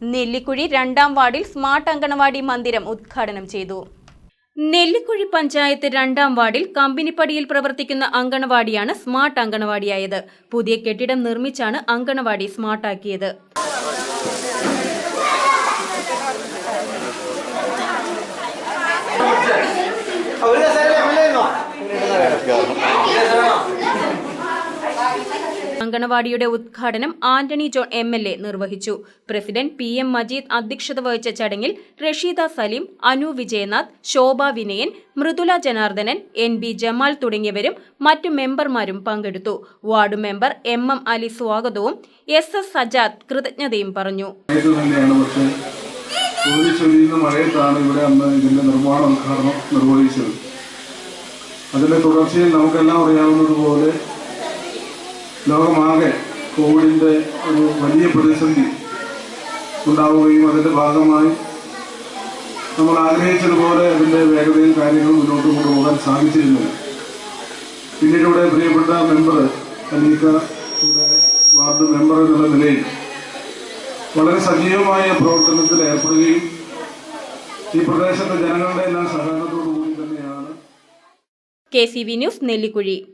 നെല്ലിക്കുഴി രണ്ടാം വാർഡിൽ സ്മാർട്ട് അങ്കണവാടി മന്ദിരം ഉദ്ഘാടനം ചെയ്തു. നെല്ലിക്കുഴി പഞ്ചായത്ത് രണ്ടാം വാർഡിൽ കമ്പനിപ്പടിയിൽ പ്രവർത്തിക്കുന്ന അങ്കണവാടിയാണ് സ്മാർട്ട് അങ്കണവാടിയായത്. പുതിയ കെട്ടിടം നിർമ്മിച്ചാണ് അങ്കണവാടി സ്മാർട്ടാക്കിയത് ഒരു ദിവസം എം എൽ എ അങ്കണവാടിയുടെ ഉദ്ഘാടനം Antony John M L A നിർവഹിച്ചു. പ്രസിഡന്റ് പി എം മജീദ് അധ്യക്ഷത വഹിച്ച ചടങ്ങിൽ റഷീദ സലീം അനു വിജയനാഥ് ശോഭ വിനയൻ മൃദുല ജനാർദ്ദനൻ എൻ ബി ജമാൽ തുടങ്ങിയവരും മറ്റു മെമ്പർമാരും പങ്കെടുത്തു. Ward member M M Ali സ്വാഗതവും എസ് എസ് സജാദ് കൃതജ്ഞതയും പറഞ്ഞു. ഇവിടെ ഇതിന്റെ അതിന്റെ തുടർച്ചയിൽ നമുക്കെല്ലാം അറിയാവുന്നതുപോലെ ലോകമാകെ കോവിഡിന്റെ ഒരു വലിയ പ്രതിസന്ധി ഉണ്ടാവുകയും അതിന്റെ ഭാഗമായി നമ്മൾ ആഗ്രഹിച്ചതുപോലെ അതിന്റെ വേഗതയും കാര്യങ്ങളും മുന്നോട്ട് കൊണ്ടുപോകാൻ സാധിച്ചിരുന്നില്ല. പിന്നീട് പ്രിയപ്പെട്ട മെമ്പർ അനീക്ക വാർഡ് മെമ്പർ എന്നുള്ള നിലയിൽ വളരെ സജീവമായ പ്രവർത്തനത്തിൽ ഏർപ്പെടുകയും ഈ പ്രദേശത്തെ ജനങ്ങളുടെ എല്ലാം സഹകരണത്തോടു കൂടി തന്നെയാണ്. K C V news Nellikuzhi.